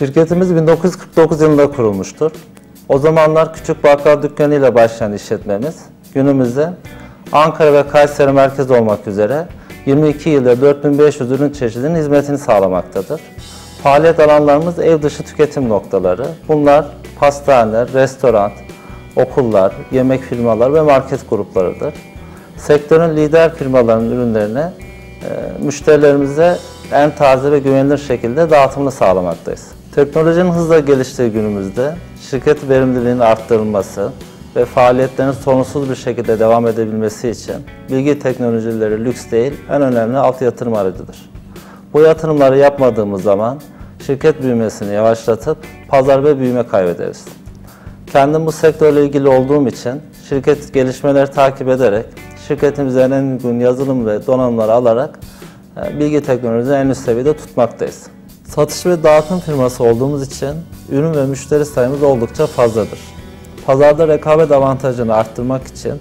Şirketimiz 1949 yılında kurulmuştur. O zamanlar küçük bakkal dükkanı ile başlayan işletmemiz günümüzde Ankara ve Kayseri merkez olmak üzere 22 ilde 4500 ürün çeşidinin hizmetini sağlamaktadır. Faaliyet alanlarımız ev dışı tüketim noktaları. Bunlar pastaneler, restoran, okullar, yemek firmalar ve market gruplarıdır. Sektörün lider firmalarının ürünlerini e, müşterilerimize en taze ve güvenilir şekilde dağıtımını sağlamaktayız. Teknolojinin hızla geliştiği günümüzde şirket verimliliğinin arttırılması ve faaliyetlerin sorunsuz bir şekilde devam edebilmesi için bilgi teknolojileri lüks değil, en önemli alt yatırım aracıdır. Bu yatırımları yapmadığımız zaman şirket büyümesini yavaşlatıp pazar ve büyüme kaybederiz. Kendim bu sektörle ilgili olduğum için şirket gelişmeleri takip ederek şirketimizden en uygun yazılım ve donanımları alarak e, bilgi teknolojisini en üst seviyede tutmaktayız. Satış ve dağıtım firması olduğumuz için ürün ve müşteri sayımız oldukça fazladır. Pazarda rekabet avantajını arttırmak için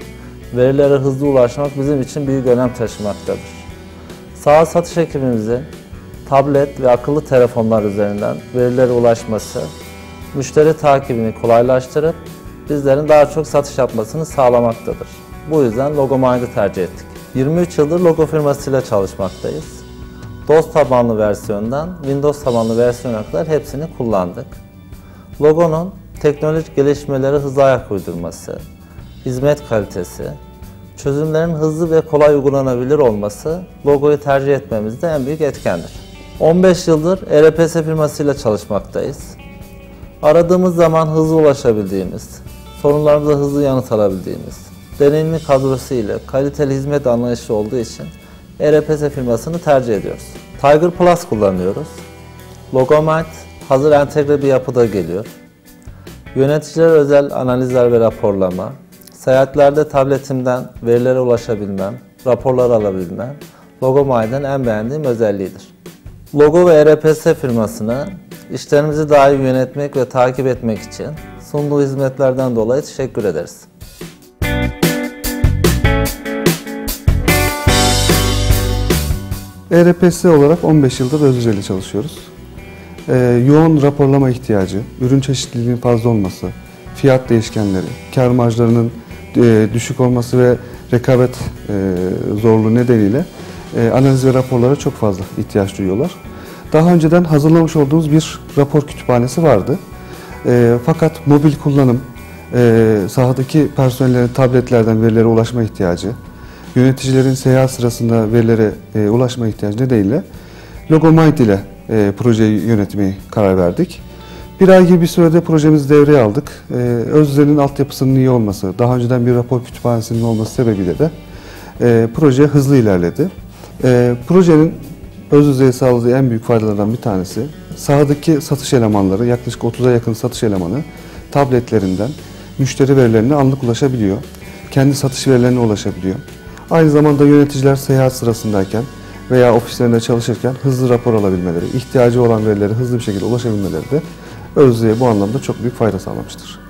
verilere hızlı ulaşmak bizim için büyük önem taşımaktadır. Sağ satış ekibimizin tablet ve akıllı telefonlar üzerinden verilere ulaşması, müşteri takibini kolaylaştırıp bizlerin daha çok satış yapmasını sağlamaktadır. Bu yüzden Logomind'ı tercih ettik. 23 yıldır logo firmasıyla çalışmaktayız. DOS tabanlı versiyondan Windows tabanlı versiyona kadar hepsini kullandık. Logonun teknolojik gelişmelere hızlı ayak uydurması, hizmet kalitesi, çözümlerin hızlı ve kolay uygulanabilir olması logoyu tercih etmemizde en büyük etkendir. 15 yıldır ERPS firmasıyla çalışmaktayız. Aradığımız zaman hızlı ulaşabildiğimiz, sorunlarımıza hızlı yanıt alabildiğimiz, deneyimli kadrosu ile kaliteli hizmet anlayışı olduğu için ERPS firmasını tercih ediyoruz. Tiger Plus kullanıyoruz. Logomite hazır entegre bir yapıda geliyor. Yöneticiler özel analizler ve raporlama, seyahatlerde tabletimden verilere ulaşabilmem, raporlar alabilmem, Logomite'ın en beğendiğim özelliğidir. Logo ve ERPS firmasına işlerimizi daha iyi yönetmek ve takip etmek için sunduğu hizmetlerden dolayı teşekkür ederiz. ERPS olarak 15 yıldır Özüce ile çalışıyoruz. Ee, yoğun raporlama ihtiyacı, ürün çeşitliliğinin fazla olması, fiyat değişkenleri, kar marjlarının e, düşük olması ve rekabet e, zorluğu nedeniyle e, analiz ve raporlara çok fazla ihtiyaç duyuyorlar. Daha önceden hazırlamış olduğumuz bir rapor kütüphanesi vardı. E, fakat mobil kullanım, e, sahadaki personellerin tabletlerden verilere ulaşma ihtiyacı, yöneticilerin seyahat sırasında verilere e, ulaşma ihtiyacı nedeniyle Logomite ile e, projeyi yönetmeye karar verdik. Bir ay gibi bir sürede projemizi devreye aldık. E, Özde'nin altyapısının iyi olması, daha önceden bir rapor kütüphanesinin olması sebebiyle de e, proje hızlı ilerledi. E, projenin öz düzeye sağladığı en büyük faydalardan bir tanesi sahadaki satış elemanları yaklaşık 30'a yakın satış elemanı tabletlerinden müşteri verilerine anlık ulaşabiliyor. Kendi satış verilerine ulaşabiliyor. Aynı zamanda yöneticiler seyahat sırasındayken veya ofislerinde çalışırken hızlı rapor alabilmeleri, ihtiyacı olan verilere hızlı bir şekilde ulaşabilmeleri de Özde'ye bu anlamda çok büyük fayda sağlamıştır.